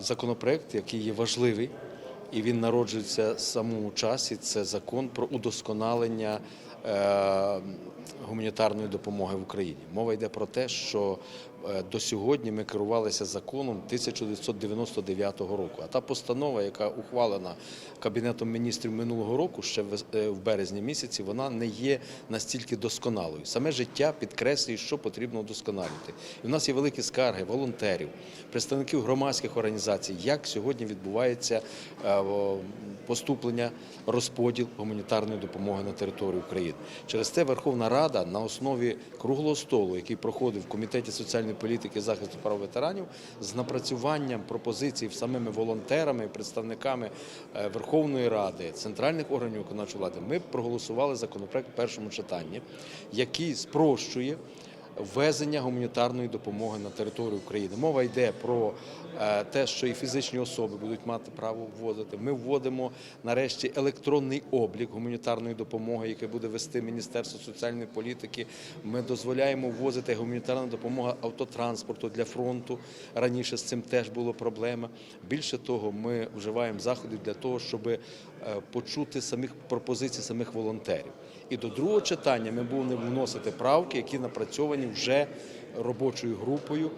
Законопроект, який є важливий, і він народжується в самому часі. Це закон про удосконалення е, гуманітарної допомоги в Україні. Мова йде про те, що е, до сьогодні ми керувалися законом 1999 року. А та постанова, яка ухвалена Кабінетом міністрів минулого року, ще е, в березні місяці, вона не є настільки досконалою. Саме життя підкреслює, що потрібно удосконалювати. І в нас є великі скарги волонтерів, представників громадських організацій, як сьогодні відбувається е, поступлення, розподіл гуманітарної допомоги на території України. Через це Верховна Рада на основі круглого столу, який проходив в комітеті соціальної політики захисту прав ветеранів, з напрацюванням пропозицій самими волонтерами, і представниками е, Верховної Ради, центральних органів виконавчої влади, ми проголосували законопроект в першому читанні, який спрощує ввезення гуманітарної допомоги на територію України. Мова йде про е, те, що і фізичні особи будуть мати право ввозити. Ми вводимо нарешті електронний облік гуманітарної допомоги, який буде вести Міністерство соціальної політики. Ми дозволяємо ввозити гуманітарну допомогу автотранспорту для фронту. Раніше з цим теж була проблема. Більше того, ми вживаємо заходи для того, щоб е, почути самих пропозицій самих волонтерів. І до другого читання ми будемо вносити правки, які напрацьовані вже робочою групою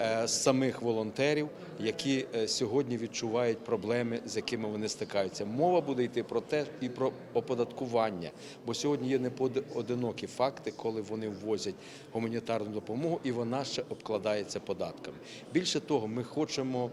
е, самих волонтерів, які е, сьогодні відчувають проблеми, з якими вони стикаються. Мова буде йти про те і про оподаткування, бо сьогодні є непоодинокі факти, коли вони ввозять гуманітарну допомогу, і вона ще обкладається податками. Більше того, ми хочемо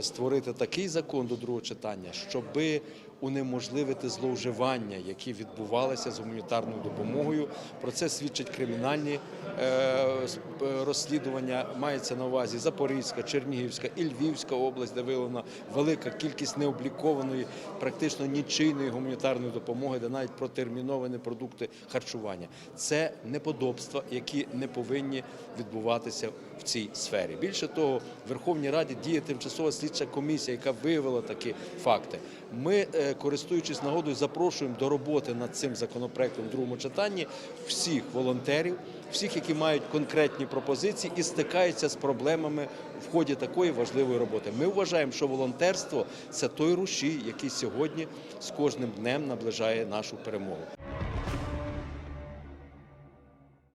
створити такий закон до другого читання, щоби унеможливити зловживання, які відбувалися з гуманітарною допомогою. Про це свідчать кримінальні е, е, розслідування. Мається на увазі Запорізька, Чернігівська і Львівська область, де виявлена велика кількість необлікованої, практично нічийної гуманітарної допомоги, де навіть протерміновані продукти харчування. Це неподобства, які не повинні відбуватися в цій сфері. Більше того, в Верховній Раді діє тимчасова слідча комісія, яка виявила такі факти. Ми, е, користуючись нагодою, запрошуємо до роботи над цим законопроектом в другому читанні всіх волонтерів, всіх, які мають конкретні пропозиції і стикаються з проблемами в ході такої важливої роботи. Ми вважаємо, що волонтерство це той рушій, який сьогодні з кожним днем наближає нашу перемогу.